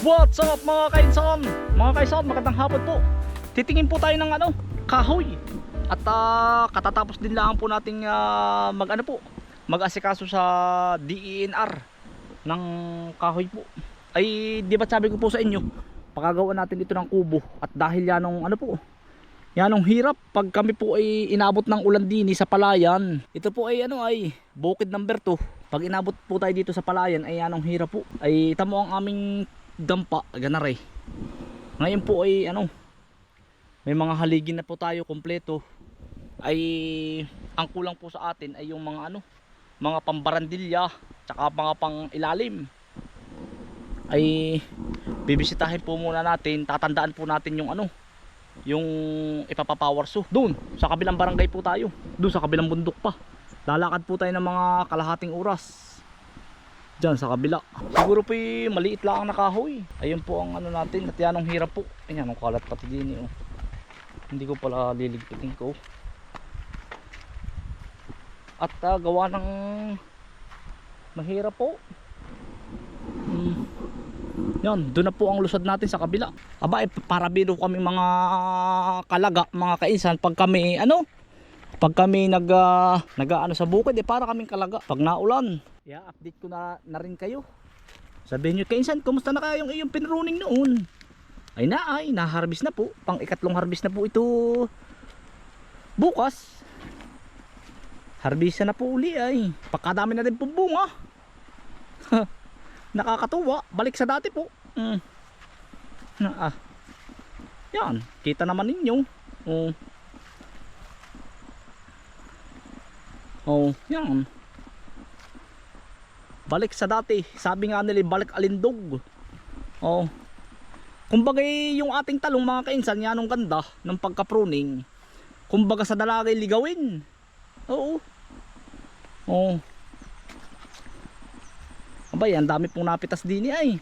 What's up mga kainsan? Mga kainsan, magandang hapon po. Titingin po tayo ng ano, kahoy. At ah, katatapos din lang po nating ah, mag ano po, mag-asikaso sa DENR ng kahoy po. Ay, di ba sabi ko po sa inyo, pakagawa natin ito ng kubo at dahil yan ng ano po, yan ang hirap pag kami po ay inabot ng ulan dini sa palayan. Ito po ay ano ay bukid number 2. Pag inabot po tayo dito sa palayan ay yan ang hirap po. Ay tamo ang aming dampa, ganare. Ngayon po ay ano may mga haligin na po tayo kompleto. Ay ang kulang po sa atin ay yung mga ano mga pambarandilya tsaka mga pang ilalim ay bibisitahin po muna natin tatandaan po natin yung ano yung ipapapower so doon sa kabilang barangay po tayo. Doon sa kabilang bundok pa. Lalakad po tayo ng mga kalahating oras dyan sa kabila. Siguro po eh, maliit lang ang nakahoy. Ayun po ang ano natin at yan ang hirap po. Ayan ang kalat pati din eh, oh. hindi ko pala liligpitin ko. At ah, gawa ng mahirap po. Hmm. yan doon na po ang lusad natin sa kabila. Aba eh, para biro kami mga kalaga mga kainsan pag kami ano? Pag kami nag ah, nag ano sa bukid eh para kaming kalaga. Pag naulan yeah, update ko na, na rin kayo sabihin nyo kainsan kumusta na kaya yung iyong pinruning noon ay na ay na-harvest na po pang ikatlong harvest na po ito bukas Harbisa na po uli ay. Pagkadami na din pong bunga. Nakakatuwa. Balik sa dati po. Mm. Na, ah. Yan. Kita naman ninyo. Oh. Oh, yan. Balik sa dati. Sabi nga nila balik alindog. Oh. Kumbaga yung ating talong mga kainsan, yan ang ganda ng pagka-pruning. Kumbaga sa dalagay ligawin. Oo. Oo. Abay, ang dami pong napitas din ay.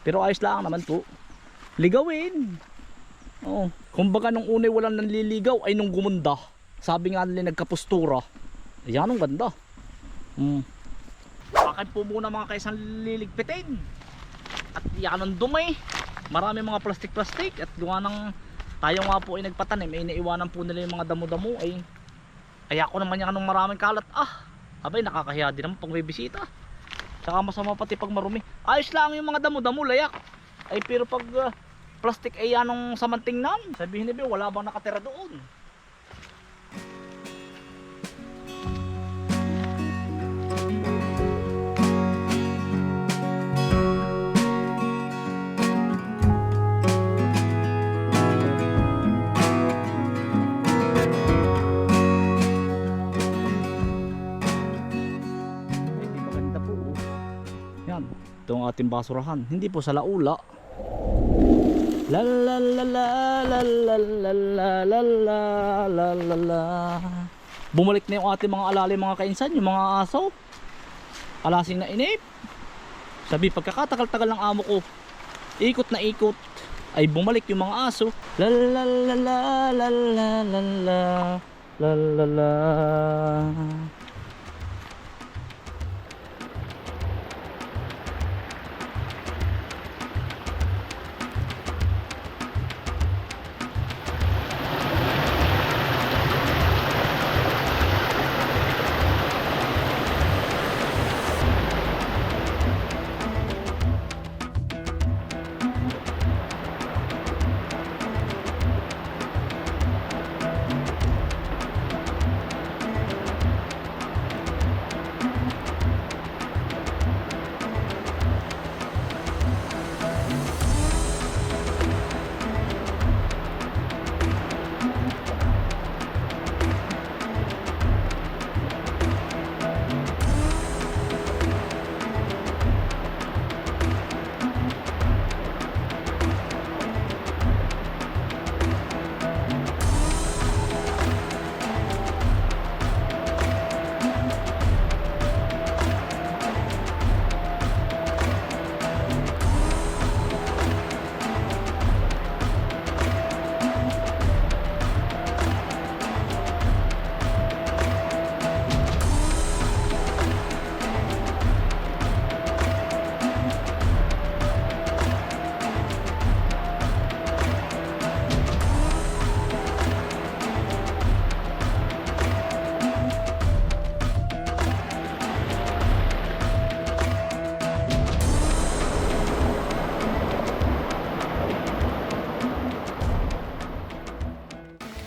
Pero ayos lang naman po. Ligawin. Oo. Kumbaga nung unay walang nanliligaw ay nung gumunda. Sabi nga nila nagkapustura. Ayan ang ganda. Hmm. Bakit po muna mga kaisan liligpitin? At yan ang dumi. Marami mga plastic-plastic at gawa ng tayo nga po ay nagpatanim ay naiwanan po nila yung mga damo-damo ay kaya ako naman yan ng maraming kalat. Ah abay nakakahiya din naman pag may bisita. Tsaka masama pati pag marumi. Ayos lang yung mga damo-damo layak. Ay pero pag uh, plastic ay anong samanting nan? Sabihin nila wala bang nakatira doon Yan. Ito ang ating basurahan. Hindi po sa laula. La la la la la la la la la la la la la Bumalik na yung ating mga alali mga kainsan, yung mga aso. Alasing na inip. Sabi, pagkakatagal-tagal ng amo ko, ikot na ikot, ay bumalik yung mga aso. La la la la la la la la la la la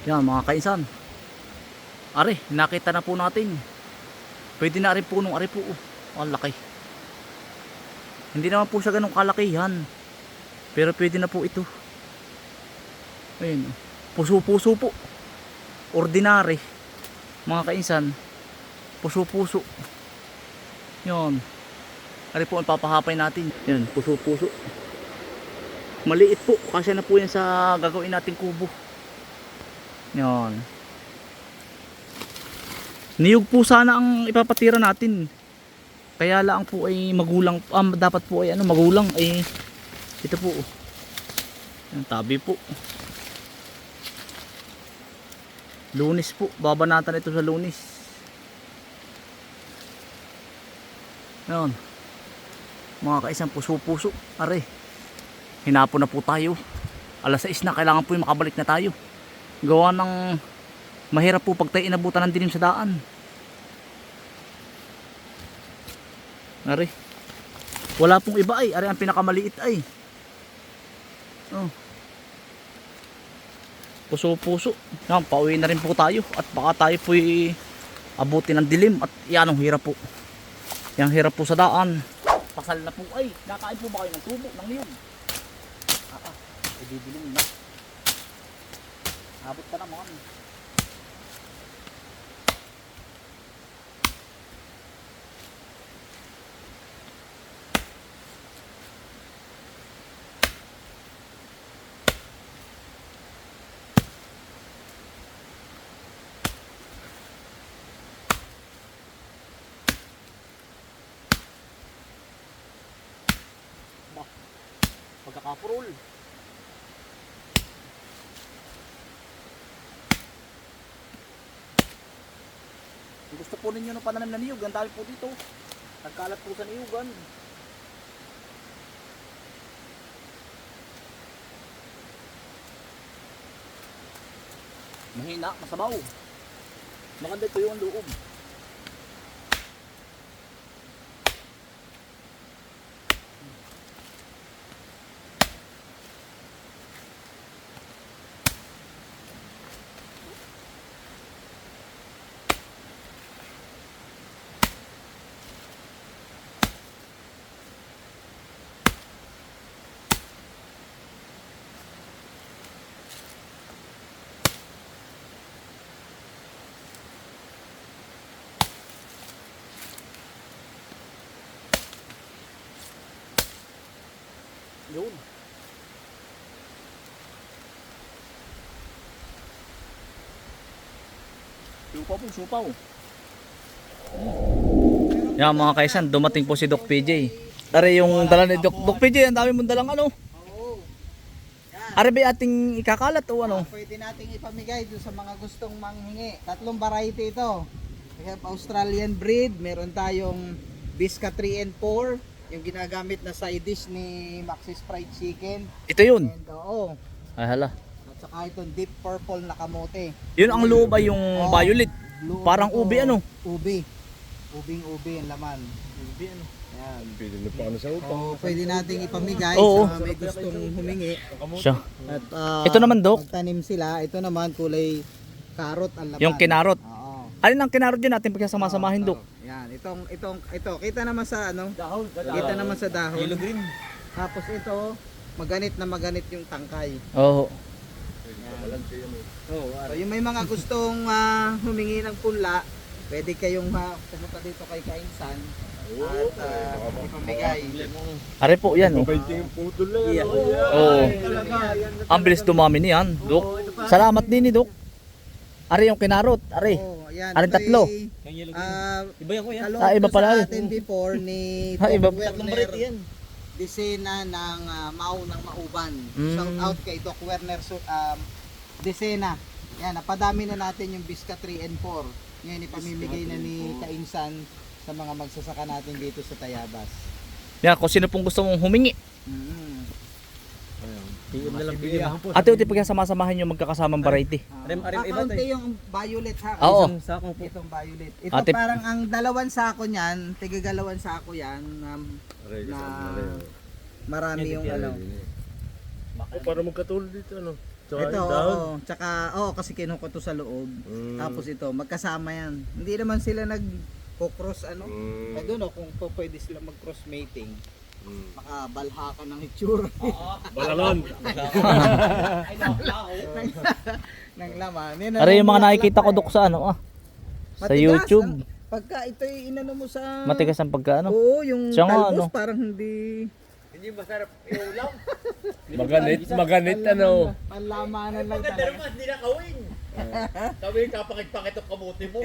Yan mga kainsan. Are, nakita na po natin. Pwede na rin po nung are po. Oh, ang laki. Hindi naman po siya ganun kalakihan. Pero pwede na po ito. Ayun. oh. Puso-puso po. Ordinary. Mga kainsan. Puso-puso. Yan. Ari po ang papahapay natin. Yan, puso-puso. Maliit po. Kasya na po yan sa gagawin nating kubo. Yan. Niyog po sana ang ipapatira natin. Kaya lang po ay magulang, ah, dapat po ay ano, magulang ay ito po. Yung tabi po. Lunis po, babanatan ito sa lunis. Yan. Mga kaisang puso-puso. Are. Hinapon na po tayo. Alas 6 na, kailangan po yung makabalik na tayo. Gawa ng mahirap po pag tayo inabutan ng dilim sa daan. Are. Wala pong iba ay. Are ang pinakamaliit ay. Oh. Puso-puso. Yan, pauwi na rin po tayo. At baka tayo po'y abutin ng dilim. At yan ang hirap po. Yan hirap po sa daan. Pasal na po ay. Nakain po ba kayo ng tubo ng niyog? Ah, ah. Ibibiling na. Abot ka na mga ano. Pagkakapurol. Kung gusto po ninyo ng pananim na niyog, ang po dito. Nagkalat po sa niyugan. Mahina, masabaw. Maganda ito yung loob. Yun. Supaw po, supaw. Yan mga kaisan, dumating po si Doc PJ. Tara yung dala ni Doc, Doc PJ, ang dami mong dalang ano. Oo. Yan. Are ba ating ikakalat o ano? Pwede nating ipamigay doon sa mga gustong manghingi. Tatlong variety ito. We have Australian breed, meron tayong Bisca 3 and 4, yung ginagamit na side dish ni Maxis Fried Chicken. Ito yun. And oo. Ay hala. At saka itong deep purple na kamote. Yun ang loob ay yung Oo. violet. Blue Parang ito, ubi, ano? Ubi. Ubing ubi ang laman. Ubi ano? Yan. Pwede na paano sa upang. So, pwede nating ipamigay Oo. sa may gustong humingi. Siya. At, ah, Ito naman, Doc? Magtanim sila. Ito naman kulay carrot ang laman. Yung kinarot. Oo. Alin ang kinarot dyan natin pagkasama-samahin, Doc? Yan, itong itong ito, kita naman sa ano? Dahon. Kita naman sa dahon. Yellow green. Tapos ito, maganit na maganit yung tangkay. Oo. Oh, so yung may mga gustong ah, humingi ng punla, pwede kayong ah, pumunta dito kay Kainsan at uh, ipamigay. Are po yan, oh. Putol na yan. Oo. Ang bilis dumami niyan, Dok. Salamat din ni Dok. Are yung kinarot, are. Oh, yan. Ito tatlo. Ah, Iba yan kuya. kaloob Ah, iba pala sa yun. atin before ni Ha, iba. Doc Werner Desena ng ah, Mau ng Mauban. Mm. Shout out kay Doc Werner Su- um, Desena. Yan, napadami na natin yung Bisca 3 and 4. Ngayon ipamimigay na ni Kainsan sa mga magsasaka natin dito sa Tayabas. Yan, kung sino pong gusto mong humingi. Mm. PM na lang bigyan. Ate, uti pagkasama-samahin yung magkakasamang variety. Ah, Arim- arim iba kakaunti yung violet ha. Oo. Isang sakong po. Itong violet. Ito Ate- parang ang dalawang sako niyan, tigagalawan sako yan um, na marami yung ano. O para magkatulad dito ano. Tsaka ito, down. oo. Tsaka, oo, kasi kinuha ko to sa loob. Mm. Tapos ito, magkasama yan. Hindi naman sila nag cross ano. Mm. I don't know kung po pwede sila mag-cross mating. Mm. Makabalha ka ng itsura Balangon. ng laman. Yan, Are yung mga nakikita ko dok sa ano ah. eh. Sa Matigas, YouTube. ah. Pagka ito inano mo sa... Matigas ang pagka ano. Oo, yung Siya nga, ano. parang hindi... Maganit, maganit ano. Panlamanan lang talaga. hindi na kawin. Sabi yung kapakit-pakit ang kamuti mo.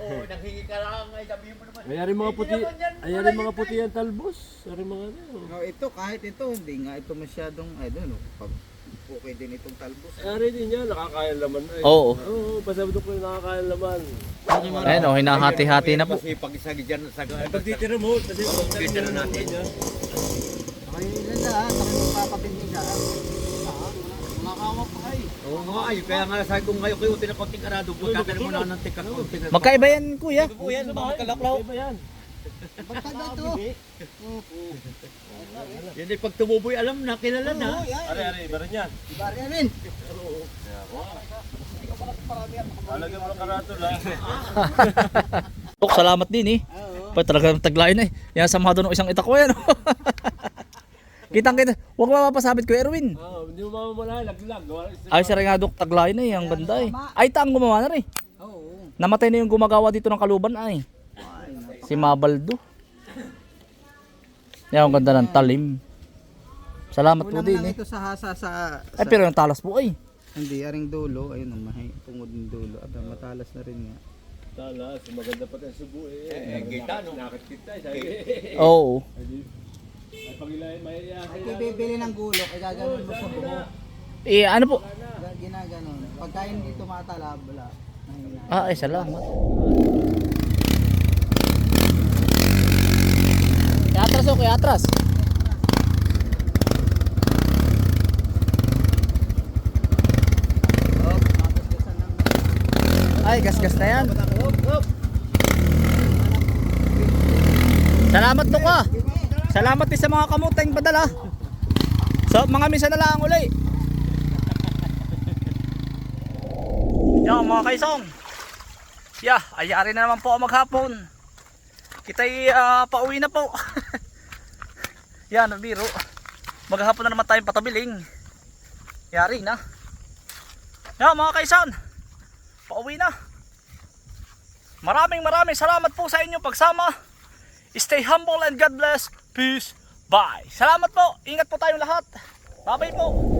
Oo, nanghingi ka lang ay sabi mo naman. Ay, ari mga puti, ay, ari mga puti ang talbos. Ari mga ano. No, ito kahit ito hindi nga ito masyadong I don't know, pag okay din itong talbos. Ay, ari din yan, nakakaya laman. Ay. Oo. Oo, pasabot ko yung nakakaya laman. Ayun oh, hinahati-hati na po. Kasi pag isa dyan sa pagtitira mo, kasi pagtitira natin. Okay, ilan na ha, saka magpapabindi ka. Oo nga ay, kaya nga sabi ko ngayon kayo tinakonting arado, pagkakaroon mo na ng tika konting Magkaiba yan kuya. Po yan, mga kalaklaw. Iba yan. Pagkada ito. Yan ay pag tumuboy alam na, kilala na. Ari, ari, iba rin yan. Bari rin. Talaga mo karato lang. Dok, salamat din eh. Pa talaga taglayin eh. Yan samado ng isang itak ko yan. Kitang kita. Huwag mapapasabit ko Erwin. Oo, hindi mo mamamala, laglag. Ay, siya rin nga dok, taglayin eh. Ang ganda eh. Ay, taang gumawa na rin. Oo. Namatay na yung gumagawa dito ng kaluban ay. Si Mabaldo. Yan ang ganda ng talim. Salamat po din lang eh. ito sa hasa sa... Ay, pero yung talas po ay. Hindi, aring dulo. Ayun ang mahay. Tungod ng dulo. Aba, matalas na rin nga. Talas, maganda pa tayo subo eh. Eh, kita, no? Nakit kita Oo. Ay pagilayan, may Ay, bibili ng gulok, ay gaganon mo sa buho. Eh, ano po? Ga- Ginaganon. Pagka hindi tumatalab, wala. Ah, ay, salamat. Kaya atras o, kaya atras. Oh, magasgasan ng... Ay, gasgas na yan. Salamat to ka. Salamat din sa mga kamuteng padala. So, mga misa na lang uli. Yan mga kaisong. Yeah, ayari na naman po maghapon. Kita'y ah, pauwi na po. Yan, biro. Maghapon na naman tayong patabiling. Yari na. Yan mga kaisan. Pauwi na. Maraming maraming salamat po sa inyong pagsama. Stay humble and God bless. Peace. Bye. Salamat po. Ingat po tayong lahat. Bye-bye po.